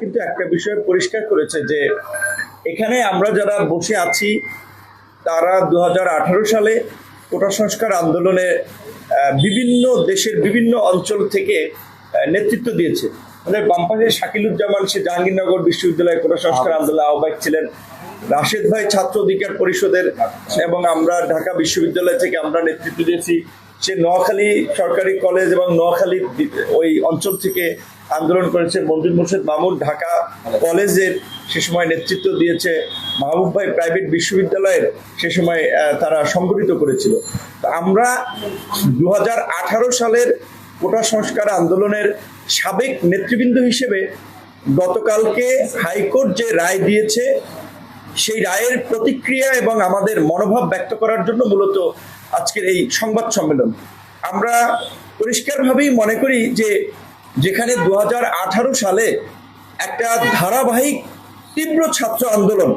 কিন্তু একটা বিষয় পরিষ্কার করেছে যে এখানে আমরা যারা বসে আছি তারা দু সালে কোটা সংস্কার আন্দোলনে বিভিন্ন দেশের বিভিন্ন অঞ্চল থেকে নেতৃত্ব দিয়েছে। আমাদের বামপাশে শাকিলুজ্জামান সে জাহাঙ্গীরনগর বিশ্ববিদ্যালয়ে কোটা সংস্কার আন্দোলনে আহ্বায়ক ছিলেন। রাশেদ ভাই ছাত্র অধিকার পরিষদের এবং আমরা ঢাকা বিশ্ববিদ্যালয় থেকে আমরা নেতৃত্ব দিয়েছি। সে নোয়াখালী সরকারি কলেজ এবং নোয়াখালী ওই অঞ্চল থেকে আন্দোলন করেছে মঞ্জুর মুর্শেদ মামুন ঢাকা কলেজের সে সময় নেতৃত্ব দিয়েছে মাহবুব ভাই প্রাইভেট বিশ্ববিদ্যালয়ের সে সময় তারা সংগঠিত করেছিল। আমরা দু হাজার আঠারো সালের কোটা সংস্কার আন্দোলনের সাবেক নেতৃবৃন্দ হিসেবে গতকালকে হাইকোর্ট যে রায় দিয়েছে, সেই রায়ের প্রতিক্রিয়া এবং আমাদের মনোভাব ব্যক্ত করার জন্য মূলত আজকের এই সংবাদ সম্মেলন। আমরা পরিষ্কারভাবেই মনে করি যে যেখানে দু হাজার আঠারো সালে একটা ধারাবাহিক তীব্র ছাত্র আন্দোলন,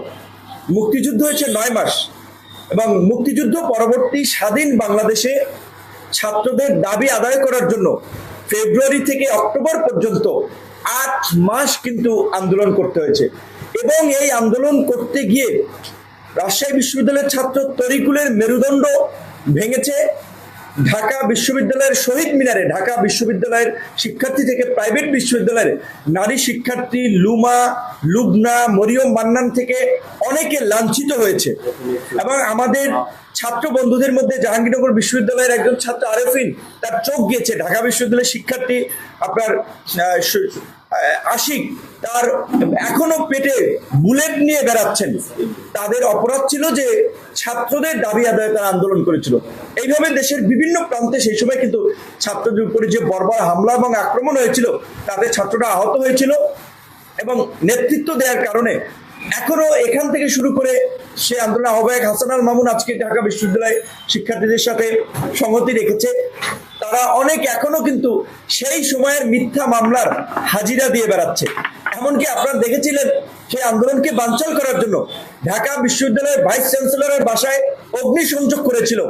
মুক্তিযুদ্ধ হয়েছে নয় মাস এবং মুক্তিযুদ্ধ পরবর্তী স্বাধীন বাংলাদেশে ছাত্রদের দাবি আদায় করার জন্য ফেব্রুয়ারি থেকে অক্টোবর পর্যন্ত আট মাস কিন্তু আন্দোলন করতে হয়েছে এবং এই আন্দোলন করতে গিয়ে রাজশাহী বিশ্ববিদ্যালয়ের ছাত্র তরিকুলের মেরুদণ্ড ভেঙেছে। ঢাকা বিশ্ববিদ্যালয়ের শহীদ মিনারে, ঢাকা বিশ্ববিদ্যালয়ের শিক্ষার্থী থেকে প্রাইভেট বিশ্ববিদ্যালয়ের নারী শিক্ষার্থী লুমা, লুবনা, মরিয়ম মান্নান থেকে অনেকে লাঞ্ছিত হয়েছে। এবং আমাদের ছাত্র বন্ধুদের মধ্যে জাহাঙ্গীরনগর বিশ্ববিদ্যালয়ের একজন ছাত্র আরেফিন, তার চোখ গিয়েছে ঢাকা বিশ্ববিদ্যালয়ের শিক্ষার্থী আপনার আশিক, তার এখনও পেটে বুলেট নিয়ে বেড়াচ্ছেন। তাদের অপরাধ ছিল যে ছাত্রদের দাবি আদায়ে তারা আন্দোলন করেছিল। এইভাবে দেশের বিভিন্ন প্রান্তে সেই সময় কিন্তু ছাত্রদের উপরে যে বর্বর হামলা এবং আক্রমণ হয়েছিল, তাদের ছাত্ররা আহত হয়েছিল এবং নেতৃত্ব দেওয়ার কারণে এখনও এখান থেকে শুরু করে সে আন্দোলন আহ্বায়ক হাসান আল মামুন আজকে ঢাকা বিশ্ববিদ্যালয় শিক্ষার্থীদের সাথে সংহতি রেখেছে। তারা অনেক এখনও কিন্তু সেই সময়ের মিথ্যা মামলার হাজিরা দিয়ে বেড়াচ্ছে। এমনকি আপনারা দেখেছিলেন সেই আন্দোলনকে বানচাল করার জন্য ঢাকা বিশ্ববিদ্যালয়ের ভাইস চ্যান্সেলরের বাসায় অগ্নিসংযোগ করেছিল।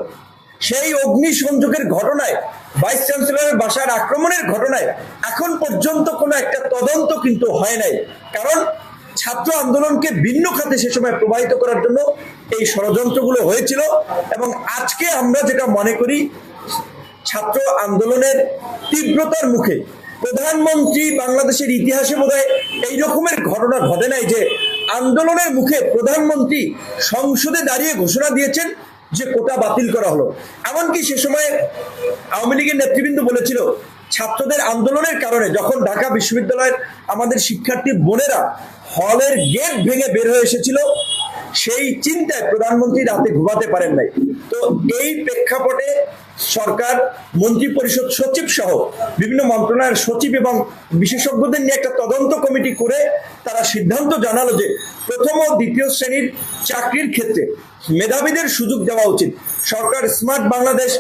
সেই অগ্নি সংযোগের ঘটনায়, ভাইস চ্যান্সেলরের বাসার আক্রমণের ঘটনায় এখন পর্যন্ত কোনো একটা তদন্ত কিন্তু হয় নাই। কারণ ছাত্র আন্দোলনকে ভিন্ন খাতে সে সময় প্রবাহিত করার জন্য এই ষড়যন্ত্রগুলো হয়েছিল এবং আজকে আমরা যেটা মনে করি, ছাত্র আন্দোলনের তীব্রতার মুখে প্রধানমন্ত্রী বাংলাদেশের ইতিহাসে বোধহয় এই রকমের ঘটনা ঘটে নাই যে আন্দোলনের মুখে প্রধানমন্ত্রী সংসদে দাঁড়িয়ে ঘোষণা দিয়েছেন যে কোটা বাতিল করা হলো। এমনকি সে সময় আওয়ামী লীগের নেতৃবৃন্দ বলেছিল ছাত্রদের আন্দোলনের কারণে যখন ঢাকা বিশ্ববিদ্যালয়ের আমাদের শিক্ষার্থী বোনেরা হলের গেট ভেঙে বের হয়ে এসেছিল, সেই চিন্তায় প্রধানমন্ত্রী রাতে ঘুমাতে পারেন নাই। তো এই প্রেক্ষাপটে সরকার মন্ত্রী পরিষদ সচিব সহ বিভিন্ন মন্ত্রণালয়ের সচিব এবং বিশেষজ্ঞদের নিয়ে একটা তদন্ত কমিটি করে তারা সিদ্ধান্ত জানালো যে প্রথম ও দ্বিতীয় শ্রেণির চাকরির ক্ষেত্রে মেধাবীদের সুযোগ দেওয়া উচিত। সরকার স্মার্ট বাংলাদেশ,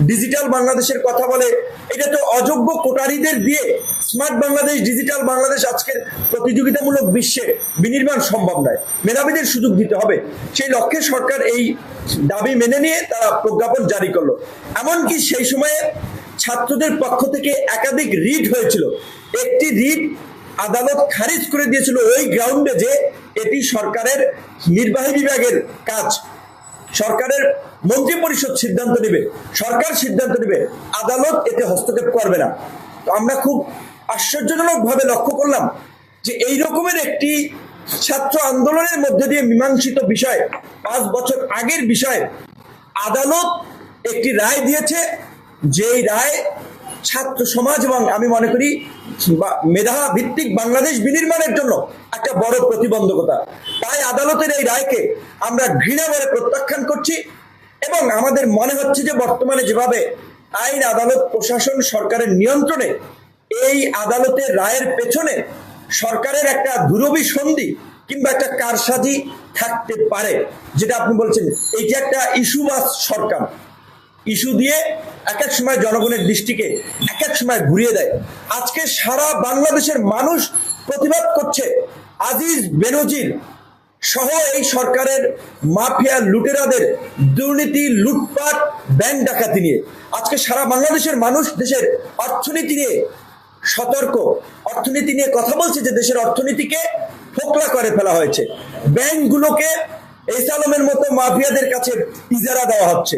ডিজিটাল বাংলাদেশের কথা বলে, এটা তো অযোগ্য কোটারিদের দিয়ে স্মার্ট বাংলাদেশ, ডিজিটাল বাংলাদেশ আজকের প্রতিযোগিতামূলক বিশ্বে বিনির্মাণ সম্ভব নয়। মেধাবীদের সুযোগ দিতে হবে। সেই লক্ষ্যে সরকার এই দাবি মেনে নিয়ে তারা প্রজ্ঞাপন জারি করল। এমনকি সেই সময়ে ছাত্রদের পক্ষ থেকে একাধিক রিট হয়েছিল। একটি রিট আদালত খারিজ করে দিয়েছিল ওই গ্রাউন্ডে যে এটি সরকারের নির্বাহী বিভাগের কাজ। সরকারের মন্ত্রী পরিষদ সিদ্ধান্ত নেবে, সরকার সিদ্ধান্ত নেবে, আদালত এতে হস্তক্ষেপ করবে না। তো আমরা খুব আশ্চর্যজনক ভাবে লক্ষ্য করলাম যে এই রকমের একটি ছাত্র আন্দোলনের মধ্যে দিয়ে মীমাংসিত বিষয়, পাঁচ বছর আগের বিষয়, আদালত একটি রায় দিয়েছে। যেই রায় ছাত্র সমাজ এবং আমি মনে করি মেধা ভিত্তিক বাংলাদেশ বিনির্মাণের জন্য একটা বড় প্রতিবন্ধকতা। তাই আদালতের এই রায়কে আমরা ঘৃণা করে প্রত্যাখ্যান করছি এবং আমাদের মনে হচ্ছে যে বর্তমানে যেভাবে আইন, আদালত, প্রশাসন, সরকারের নিয়ন্ত্রণে এই আদালতের রায়ের পেছনে সরকারের একটা দুরবি সন্ধি কিংবা একটা কারসাজি থাকতে পারে, যেটা আপনি বলছেন, এইটা একটা ইস্যুবাস সরকার। ইস্যু দিয়ে এক এক সময় জনগণের দৃষ্টিকে এক এক সময় ঘুরিয়ে দেয়। আজকে সারা বাংলাদেশের মানুষ প্রতিবাদ করছে, আজিজ বেনজির সহ এই সরকারের মাফিয়া লুটেরাদের দুর্নীতি, লুটপাট, ব্যাংক ডাকাতি নিয়ে। আজকে সারা বাংলাদেশের মানুষ দেশের অর্থনীতি নিয়ে সতর্ক। অর্থনীতি নিয়ে কথা বলছে যে দেশের অর্থনীতিকে ফোকলা করে ফেলা হয়েছে। ব্যাংকগুলোকে এস আলমের মতো মাফিয়াদের কাছে ইজারা দেওয়া হচ্ছে।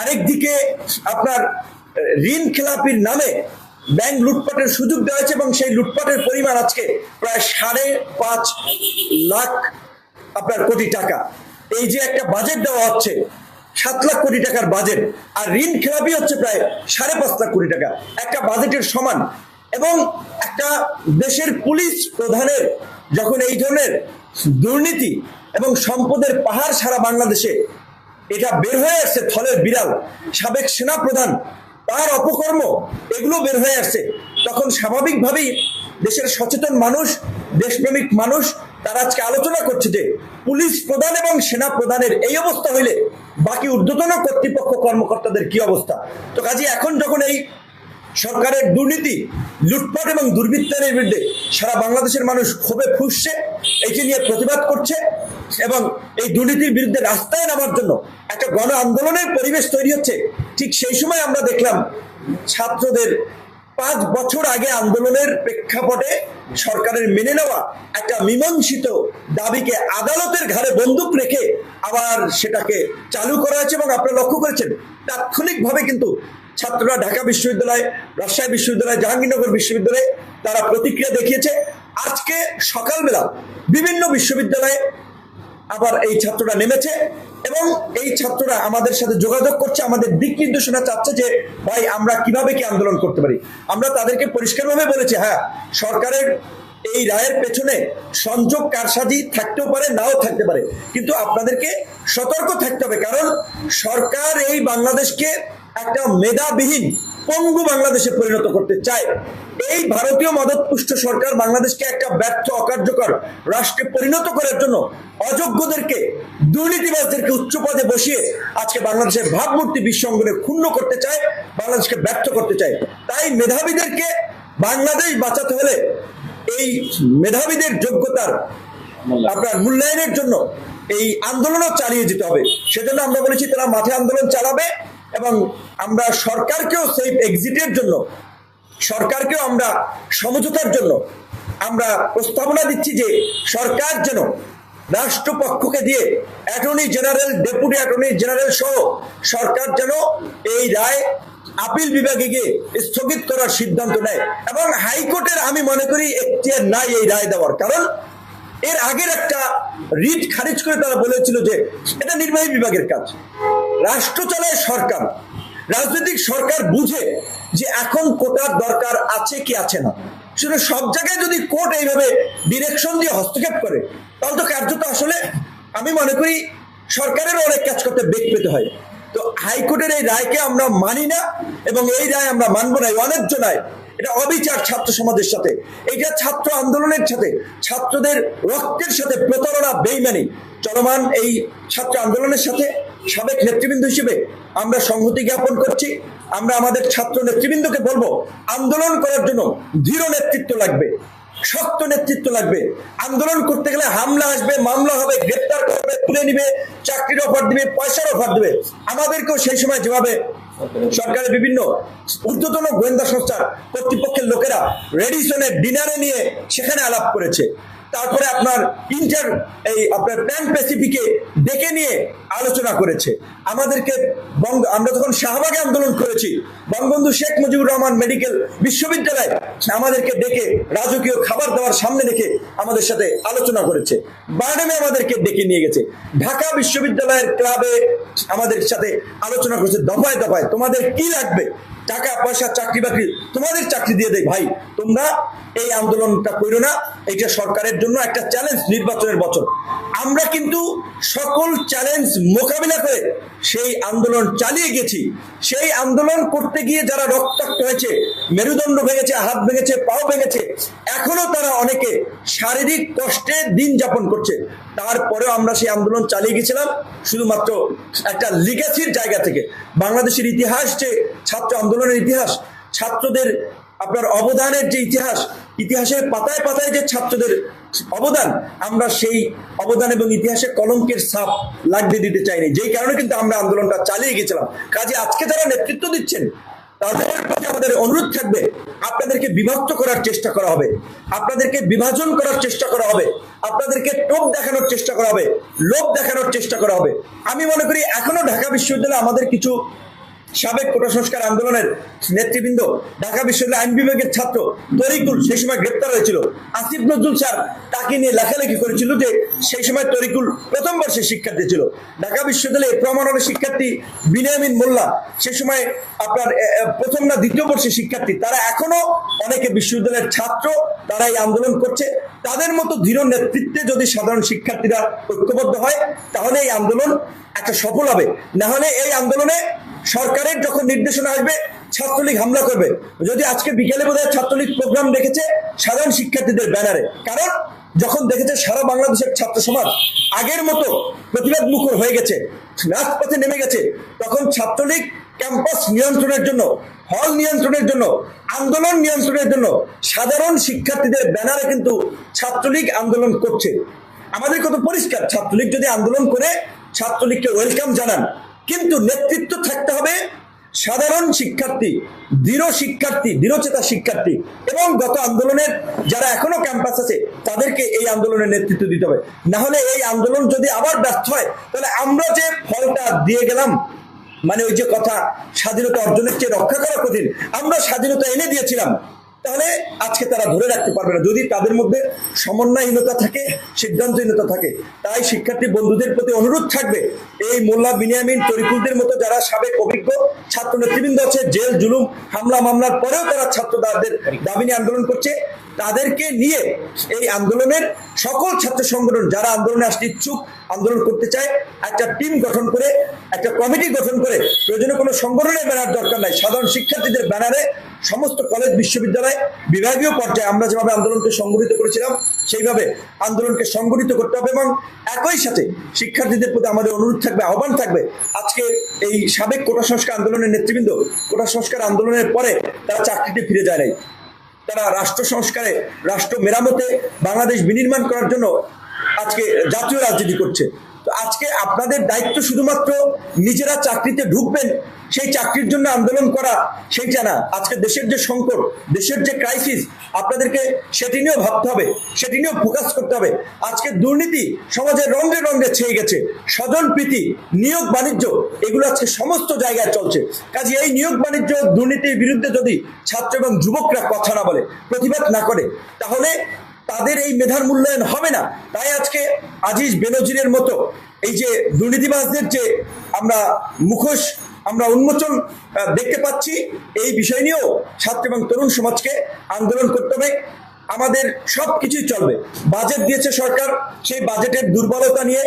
আরেকদিকে আপনার ঋণ খেলাপির নামে ব্যাংক লুটপাটের সুযোগ দেওয়া হয়েছে এবং সেই লুটপাটের পরিমাণ আজকে প্রায় সাড়ে পাঁচ লাখ আপনার কোটি টাকা। এই যে একটা বাজেট দেওয়া হচ্ছে, সাত লাখ কোটি টাকার বাজেট আর ঋণ খেলাপি হচ্ছে প্রায় সাড়ে পাঁচ লাখ কোটি টাকা। একটা বাজেটের সমান এবং একটা দেশের পুলিশ প্রধানের যখন এই ধরনের দুর্নীতি এবং সম্পদের পাহাড় সারা বাংলাদেশে এটা বের হয়ে আসছে, থলের বিড়াল, সাবেক সেনা প্রধান তার অপকর্ম, এগুলো বের হয়ে আসছে। তখন স্বাভাবিকভাবেই দেশের সচেতন মানুষ, দেশপ্রেমিক মানুষ, তারা আজকে আলোচনা করছে যে পুলিশ প্রধান এবং সেনা প্রধানের এই অবস্থা হইলে বাকি ঊর্ধ্বতন কর্তৃপক্ষ কর্মকর্তাদের কি অবস্থা? তো কাজে, এখন যখন এই সরকারের দুর্নীতি, লুটপাট এবং দুর্বৃত্তায়নের বিরুদ্ধে সারা বাংলাদেশের মানুষ ক্ষোভে ফুসছে এটি নিয়ে প্রতিবাদ করছে এবং এই দুর্নীতির বিরুদ্ধে রাস্তায় নামার জন্য একটা গণ আন্দোলনের পরিবেশ তৈরি হচ্ছে। ঠিক সেই সময় আমরা দেখলাম ছাত্রদের পাঁচ বছর আগে আন্দোলনের প্রেক্ষাপটে সরকারের মেনে নেওয়া একটা মীমাংসিত দাবিকে আদালতের ঘাড়ে বন্দুক রেখে আবার সেটাকে চালু করা হয়েছে এবং আপনারা লক্ষ্য করেছেন, তাৎক্ষণিকভাবে কিন্তু ছাত্ররা ঢাকা বিশ্ববিদ্যালয়, রাজশাহী বিশ্ববিদ্যালয়, জাহাঙ্গীরনগর বিশ্ববিদ্যালয়ে তারা প্রতিক্রিয়া দেখিয়েছে। আজকে সকালবেলা বিভিন্ন বিশ্ববিদ্যালয়ে আবার এই ছাত্ররা নেমেছে এবং এই ছাত্ররা আমাদের সাথে যোগাযোগ করছে, আমাদের দিক নির্দেশনা চাচ্ছে যে, ভাই, আমরা কীভাবে কি আন্দোলন করতে পারি? আমরা তাদেরকে পরিষ্কারভাবে বলেছি হ্যাঁ সরকারের এই রায়ের পেছনে সংযোগ কারসাজি থাকতেও পারে, নাও থাকতে পারে। কিন্তু আপনাদেরকে সতর্ক থাকতে হবে, কারণ সরকার এই বাংলাদেশকে একটা মেধাবিহীন পঙ্গু বাংলাদেশে পরিণত করতে চায়। এই ভারতীয় মদতপুষ্ট সরকার বাংলাদেশকে একটা ব্যর্থ অকার্যকর রাষ্ট্রে পরিণত করার জন্য অযোগ্যদেরকে দুর্নীতিবাজদেরকে উচ্চ পদে বসিয়ে আজকে বাংলাদেশের ভাবমূর্তি বিশ্ব অঙ্গনে ক্ষুণ্ণ করতে চায় বাংলাদেশকে ব্যর্থ করতে চায়। তাই মেধাবীদেরকে বাংলাদেশ বাঁচাতে হলে এই মেধাবীদের যোগ্যতার আপনার মূল্যায়নের জন্য এই আন্দোলনও চালিয়ে যেতে হবে। সেজন্য আমরা বলেছি তারা মাঠে আন্দোলন চালাবে। এবং আমরা সরকারকেও সেই এক্সিটের জন্য, সরকারকেও আমরা সমঝোতার জন্য, আমরা প্রস্তাবনা দিচ্ছি যে সরকার যেন রাষ্ট্রপক্ষকে দিয়ে attorney general deputy attorney general সহ সরকার যেন এই রায় আপিল বিভাগে গিয়ে স্থগিত করার সিদ্ধান্ত নেয়। এবং হাইকোর্টের আমি মনে করি এখতিয়ার নাই এই রায় দেওয়ার। কারণ এর আগের একটা রিট খারিজ করে তারা বলেছিল যে এটা নির্বাহী বিভাগের কাজ। রাষ্ট্র চালায় সরকার। রাজনৈতিক সরকার বুঝে যে এখন কোটার দরকার আছে কি আছে না। শুধু সব জায়গায় যদি কোর্ট এইভাবে ডিরেকশন দিয়ে হস্তক্ষেপ করে, তাহলে তো কার্যত আসলে আমি মনে করি সরকারেরও অনেক কাজ করতে বেগ পেতে হয়। তো হাইকোর্টের এই রায়কে আমরা মানি না এবং এই রায় আমরা মানবো না, এই অন্যায্য নয় এটা অবিচার ছাত্র সমাজের সাথে, এটা ছাত্র আন্দোলনের সাথে, ছাত্রদের রক্তের সাথে প্রতারণা, বেইমানি। চলমান এই ছাত্র আন্দোলনের সাথে সাবেক নেতৃবৃন্দ হিসেবে আমরা সংহতি জ্ঞাপন করছি। আমরা আমাদের ছাত্র নেতৃবৃন্দকে বলব, আন্দোলন করার জন্য দৃঢ় নেতৃত্ব লাগবে, শক্ত নেতৃত্ব লাগবে। আন্দোলন করতে গেলে হামলা আসবে, মামলা হবে, গ্রেপ্তার করবে, তুলে নিবে, চাকরির অফার দিবে, পয়সার অফার দিবে। আমাদেরকেও সেই সময় যেভাবে সরকারের বিভিন্ন ঊর্ধ্বতন গোয়েন্দা সংস্থার কর্তৃপক্ষের লোকেরা রেডিসনের ডিনারে নিয়ে সেখানে আলাপ করেছে। তারপরে আপনার ইন্টার এই আপনার প্যান প্যাসিফিকে ডেকে নিয়ে আলোচনা করেছে। আমাদেরকে বঙ্গ, আমরা যখন শাহবাগে আন্দোলন করেছি, বঙ্গবন্ধু শেখ মুজিবুর রহমান মেডিকেল বিশ্ববিদ্যালয় আমাদেরকে ডেকে রাজকীয় খাবার দেওয়ার সামনে রেখে আমাদের সাথে আলোচনা করেছে। বার্ডেমে আমাদেরকে ডেকে নিয়ে গেছে। ঢাকা বিশ্ববিদ্যালয়ের ক্লাবে আমাদের সাথে আলোচনা করেছে। দফায় দফায়। তোমাদের কি লাগবে? টাকা, পয়সা, চাকরি বাকরি, তোমাদের চাকরি দিয়ে দেয়। ভাই, তোমরা এই আন্দোলনটা করো না এইটা সরকারের জন্য একটা চ্যালেঞ্জ নির্বাচনের বছর। আমরা কিন্তু সকল চ্যালেঞ্জ মোকাবিলা করে সেই আন্দোলন চালিয়ে গেছি। সেই আন্দোলন করতে গিয়ে যারা রক্তাক্ত হয়েছে, মেরুদণ্ড ভেঙেছে, হাত ভেঙেছে, পাও ভেঙেছে, এখনও তারা অনেকে শারীরিক কষ্টে দিন যাপন করছে। তারপরেও আমরা সেই আন্দোলন চালিয়ে গেছিলাম, শুধুমাত্র একটা লিগাসির জায়গা থেকে। বাংলাদেশের ইতিহাস যে ছাত্র আন্দোলনের ইতিহাস, ছাত্রদের আপনার অবদানের যে ইতিহাস, ইতিহাসের পাতায় পাতায় যে ছাত্রদের অবদান, আমরা সেই অবদান এবং ইতিহাসে কলঙ্কের ছাপ লাগতে দিতে চাইনি। যেই কারণে কিন্তু আমরা আন্দোলনটা চালিয়ে গেছিলাম কাজে আজকে যারা নেতৃত্ব দিচ্ছেন, তাদের প্রতি আমাদের অনুরোধ থাকবে, আপনাদেরকে বিভক্ত করার চেষ্টা করা হবে। আপনাদেরকে বিভাজন করার চেষ্টা করা হবে। আপনাদেরকে টোপ দেখানোর চেষ্টা করা হবে। লোভ দেখানোর চেষ্টা করা হবে। আমি মনে করি এখনও ঢাকা বিশ্ববিদ্যালয়ে আমাদের কিছু সাবেক কোটা সংস্কার আন্দোলনের নেতৃবৃন্দ, ঢাকা বিশ্ববিদ্যালয় আইন বিভাগের ছাত্র তরিকুল সেই সময় গ্রেপ্তার হয়েছিল। আসিফ নজরুল স্যার তাকে নিয়ে লেখালেখি করেছিল যে সেই সময় তরিকুল প্রথম বর্ষের শিক্ষার্থী ছিল ঢাকা বিশ্ববিদ্যালয়ে প্রমাণনের শিক্ষার্থী বিনিয়ামিন মোল্লা সেই সময় আপনার প্রথম না দ্বিতীয় বর্ষের শিক্ষার্থী। তারা এখনও অনেকে বিশ্ববিদ্যালয়ের ছাত্র, তারা এই আন্দোলন করছে। তাদের মতো দৃঢ় নেতৃত্বে যদি সাধারণ শিক্ষার্থীরা ঐক্যবদ্ধ হয়, তাহলে এই আন্দোলন একটা সফল হবে। না হলে এই আন্দোলনে সরকারের যখন নির্দেশনা আসবে, ছাত্রলীগ হামলা করবে। যদি আজকে বিকেলে বোধহয় ছাত্রলীগ প্রোগ্রাম রেখেছে সাধারণ শিক্ষার্থীদের ব্যানারে। কারণ যখন দেখেছে সারা বাংলাদেশের ছাত্র সমাজ, আগের মতো প্রতিবাদ মুখর হয়ে গেছে, রাজপথে নেমে গেছে, তখন ছাত্রলীগ ক্যাম্পাস নিয়ন্ত্রণের জন্য, হল নিয়ন্ত্রণের জন্য, আন্দোলন নিয়ন্ত্রণের জন্য সাধারণ শিক্ষার্থীদের ব্যানারে কিন্তু ছাত্রলীগ আন্দোলন করছে। আমাদের কত পরিষ্কার, ছাত্রলীগ যদি আন্দোলন করে, ছাত্রলীগকে ওয়েলকাম জানান। কিন্তু নেতৃত্ব থাকতে হবে সাধারণ শিক্ষার্থী, দৃঢ় শিক্ষার্থী, দৃঢ়চেতা শিক্ষার্থী। এবং গত আন্দোলনের যারা এখনও ক্যাম্পাস আছে, তাদেরকে এই আন্দোলনের নেতৃত্ব দিতে হবে। না হলে এই আন্দোলন যদি আবার ব্যর্থ হয়, তাহলে আমরা যে ফলটা দিয়ে গেলাম মানে ওই যে কথা, স্বাধীনতা অর্জনের চেয়ে রক্ষা করা কঠিন, আমরা স্বাধীনতা এনে দিয়েছিলাম। তাহলে আজকে তারা ধরে রাখতে পারবে না। যদি তাদের মধ্যে সমন্বয়হীনতা থাকে, সিদ্ধান্তহীনতা থাকে, তাই শিক্ষার্থী বন্ধুদের প্রতি অনুরোধ থাকবে, এই মোল্লা বিনিয়ামিন তরিকুলদের মতো যারা সাবেক অভিজ্ঞ ছাত্র নেতৃবৃন্দ আছে, জেল, জুলুম, হামলা, মামলার পরেও তারা ছাত্র তাদের দাবি নিয়ে আন্দোলন করছে, তাদেরকে নিয়ে এই আন্দোলনের সকল ছাত্র সংগঠন, যারা আন্দোলনে আসতে ইচ্ছুক আন্দোলন করতে চায়, একটা টিম গঠন করে, একটা কমিটি গঠন করে, প্রয়োজনে কোনো সংগঠনের ব্যানার দরকার নাই। সাধারণ শিক্ষার্থীদের ব্যানারে সমস্ত কলেজ, বিশ্ববিদ্যালয়, বিভাগীয় পর্যায়ে আমরা যেভাবে আন্দোলনকে সংগঠিত করেছিলাম, সেইভাবে আন্দোলনকে সংগঠিত করতে হবে এবং একই সাথে শিক্ষার্থীদের প্রতি আমাদের অনুরোধ থাকবে, আহ্বান থাকবে। আজকে এই সাবেক কোটা সংস্কার আন্দোলনের নেতৃবৃন্দ, কোটা সংস্কার আন্দোলনের পরে তারা চাকরিতে ফিরে যায় নাই। তারা রাষ্ট্র সংস্কারে, রাষ্ট্র মেরামতে, বাংলাদেশ বিনির্মাণ করার জন্য আজকে জাতীয় রাজনীতি করছে। তো আজকে আপনাদের দায়িত্ব শুধুমাত্র নিজেরা চাকরিতে ঢুকবেন, সেই চাকরির জন্য আন্দোলন করা, সেইটা না। আজকে দেশের যে সংকট, দেশের যে ক্রাইসিস আপনাদেরকে সেটি নিয়েও ভাবতে হবে, সেটি নিয়েও ফোকাস করতে হবে। আজকে দুর্নীতি সমাজের রঙে রঙে ছেয়ে গেছে। স্বজন, প্রীতি, নিয়োগ, বাণিজ্য, এগুলো আজকে সমস্ত জায়গায় চলছে। কাজে এই নিয়োগ, বাণিজ্য, দুর্নীতির বিরুদ্ধে যদি ছাত্র এবং যুবকরা কথা না বলে, প্রতিবাদ না করে, তাহলে তাদের এই মেধার মূল্যায়ন হবে না। তাই আজকে আজিজ বেনজিরের মতো এই যে দুর্নীতিবাজদের যে আমরা মুখোশ, আমরা উন্মোচন দেখতে পাচ্ছি, এই বিষয় নিয়েও ছাত্র এবং তরুণ সমাজকে আন্দোলন করতে হবে। আমাদের সব কিছুই চলবে। বাজেট দিয়েছে সরকার, সেই বাজেটের দুর্বলতা নিয়ে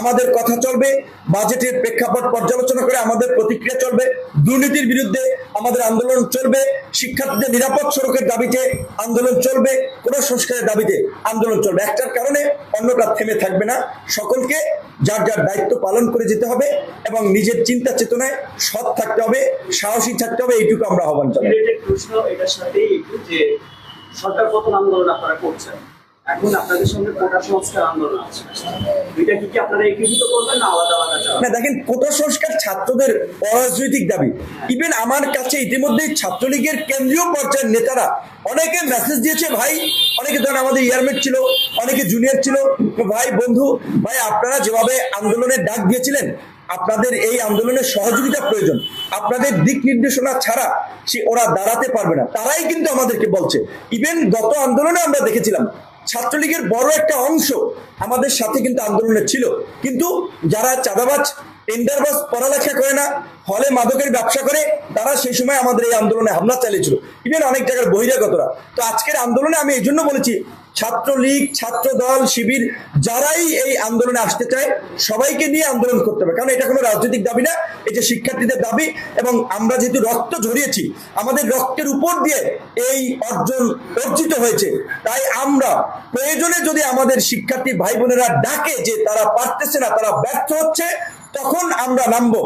আমাদের কথা চলবে বাজেটের প্রেক্ষাপট পর্যালোচনা করে আমাদের প্রতিক্রিয়া চলবে, দুর্নীতির বিরুদ্ধে আমাদের আন্দোলন চলবে, শিক্ষার্থীদের নিরাপদ সড়কের দাবিতে আন্দোলন চলবে, কোন সংস্কারের দাবিতে আন্দোলন চলবে। একটার কারণে অন্যটা থেমে থাকবে না। সকলকে যার যার দায়িত্ব পালন করে যেতে হবে এবং নিজের চিন্তা চেতনায় সৎ থাকতে হবে, সাহসী থাকতে হবে, এইটুকু আমরা আহ্বান জানাই। প্রশ্ন এটার সাথেই যে সরকার পতন আন্দোলন আপনারা করছেন? এখন আপনাদের সঙ্গে কোটা সংস্কার আন্দোলন আছে। এটা কি কি আপনারা একীভূত করবেন না আলাদা আলাদা না দেখেন কোটা সংস্কার ছাত্রদের অরাজনৈতিক দাবি। ইভেন আমার কাছে ইতিমধ্যেই ছাত্রলীগের কেন্দ্রীয় পর্যায়ের নেতারা অনেকে মেসেজ দিয়েছে ভাই অনেকে ধরেন আমাদের ইয়ারমেট ছিল অনেকে জুনিয়র ছিল। ভাই বন্ধু ভাই আপনারা যেভাবে আন্দোলনের ডাক দিয়েছিলেন আপনাদের এই আন্দোলনের সহযোগিতা প্রয়োজন। আপনাদের দিক নির্দেশনা ছাড়া সে ওরা দাঁড়াতে পারবে না। তারাই কিন্তু আমাদেরকে বলছে। ইভেন গত আন্দোলনে আমরা দেখেছিলাম, ছাত্রলীগের বড় একটা অংশ আমাদের সাথে কিন্তু আন্দোলনে ছিল। কিন্তু যারা চাঁদাবাজ, টেন্ডারবাজ পড়ালেখা করে না, হলে মাদকের ব্যবসা করে, তারা সেই সময় আমাদের এই আন্দোলনে হামলা চালিয়েছিল। ইভেন অনেক জায়গার বহিরাগতরা। তো আজকের আন্দোলনে আমি এই জন্য বলেছি ছাত্রলীগ ছাত্র দল শিবির, যারাই এই আন্দোলনে আসতে চায়, সবাইকে নিয়ে আন্দোলন করতে হবে। কারণ এটা কোনো রাজনৈতিক দাবি না, এটা শিক্ষার্থীদের দাবি এবং আমরা যেহেতু রক্ত ঝরিয়েছি, আমাদের রক্তের উপর দিয়ে এই অর্জন অর্জিত হয়েছে। তাই আমরা প্রয়োজনে যদি আমাদের শিক্ষার্থী ভাই বোনেরা ডাকে যে তারা পারতেছে না, তারা ব্যর্থ হচ্ছে, তখন আমরা নামবো।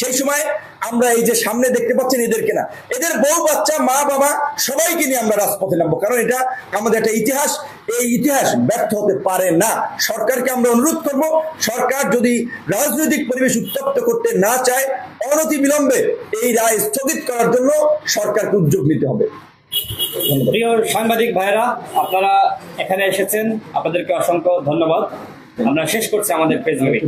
সেই সময় আমরা এই যে সামনে দেখতে পাচ্ছেন এদেরকে না এদের বউ বাচ্চা মা বাবা সবাইকে নিয়ে আমরা রাজপথে নামবো। কারণ এটা আমাদের একটা ইতিহাস। এই ইতিহাস ব্যর্থ হতে পারে না। সরকারকে আমরা অনুরোধ করব সরকার যদি রাজনৈতিক পরিবেশ উত্তপ্ত করতে না চায় অনতি বিলম্বে এই রায় স্থগিত করার জন্য সরকারকে উদ্যোগ নিতে হবে। প্রিয় সাংবাদিক ভাইরা আপনারা এখানে এসেছেন। আপনাদেরকে অসংখ্য ধন্যবাদ। আমরা শেষ করছি আমাদের ফেসবুকে